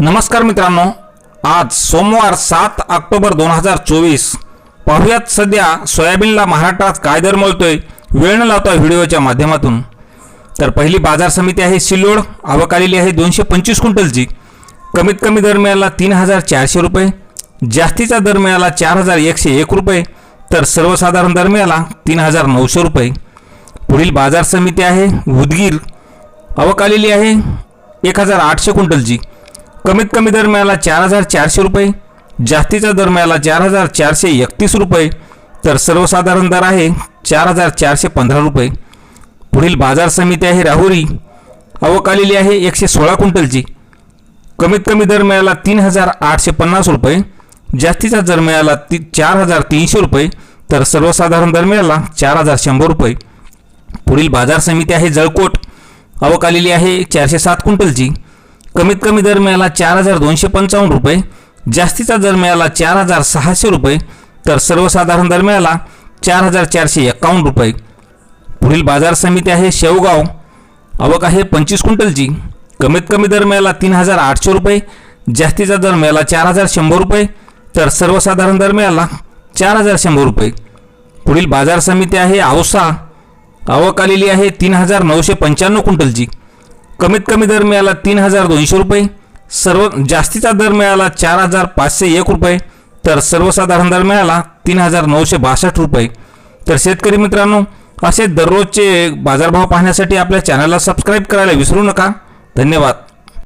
नमस्कार मित्रांनो आज सोमवार सात ऑक्टोबर दोन हजार चोवीस. पाहुयात सध्या सोयाबीनला महाराष्ट्रात काय दर मिळतोय वेळ न लावता व्हिडिओच्या माध्यमातून. तर पहिली बाजार समिती आहे सिल्लोड आवक आलेली आहे दोनशे पंचवीस क्विंटलची. कमीत कमी दर मिळाला तीन हजार चारशे रुपये. जास्तीचा दर मिळाला चार हजार एकशे एक रुपये. तर सर्वसाधारण दर मिळाला तीन हजार नऊशे रुपये. पुढील बाजार समिती आहे उदगीर. आवक आलेली आहे एक हजार आठशे क्विंटलची. कमीत कमी दर मिळाला चार हजार चारशे रुपये. जास्तीचा दर मिळाला चार हजार चारशे एकतीस रुपये. तर सर्वसाधारण दर आहे चार हजार चारशे पंधरा रुपये. पुढील बाजार समिती आहे राहुरी. आवक आलेली आहे एकशे सोळा क्विंटलची. कमीत कमी दर मिळाला तीन हजार आठशे पन्नास रुपये. जास्तीचा दर मिळाला ती चार हजार तीनशे रुपये. तर सर्वसाधारण दर मिळाला चार हजार शंभर रुपये. पुढील बाजार समिती आहे जळकोट. आवक आलेली आहे चारशे सात क्विंटलची. कमीत कमी दर मिळाला चार हजार दोनशे पंचावन्न रुपये. जास्तीचा दर मिळाला चार हजार सहाशे रुपये. तर सर्वसाधारण दर मिळाला चार हजार चारशे एक्कावन्न रुपये. पुढील बाजार समिती आहे शेवगाव. आवक आहे पंचवीस क्विंटलची. कमीत कमी दर मिळाला तीन हजार आठशे रुपये. जास्तीचा दर मिळाला चार हजार शंभर रुपये. तर सर्वसाधारण दर मिळाला चार हजार शंभर रुपये. पुढील बाजार समिती आहे औसा आवक आलेली आहे तीन हजार नऊशे पंच्याण्णव क्विंटलची. कमीत कमी दर मिळाला तीन हजार दोनशे रुपये. सर्व जास्तीचा दर मिळाला चार हजार पाचशे एक रुपये. तर सर्वसाधारण दर मिळाला तीन हजार नऊशे बासष्ट रुपये. तर शेतकरी मित्रांनो असे दररोजचे बाजारभाव पाहण्यासाठी आपल्या चॅनलला सबस्क्राईब करायला विसरू नका. धन्यवाद.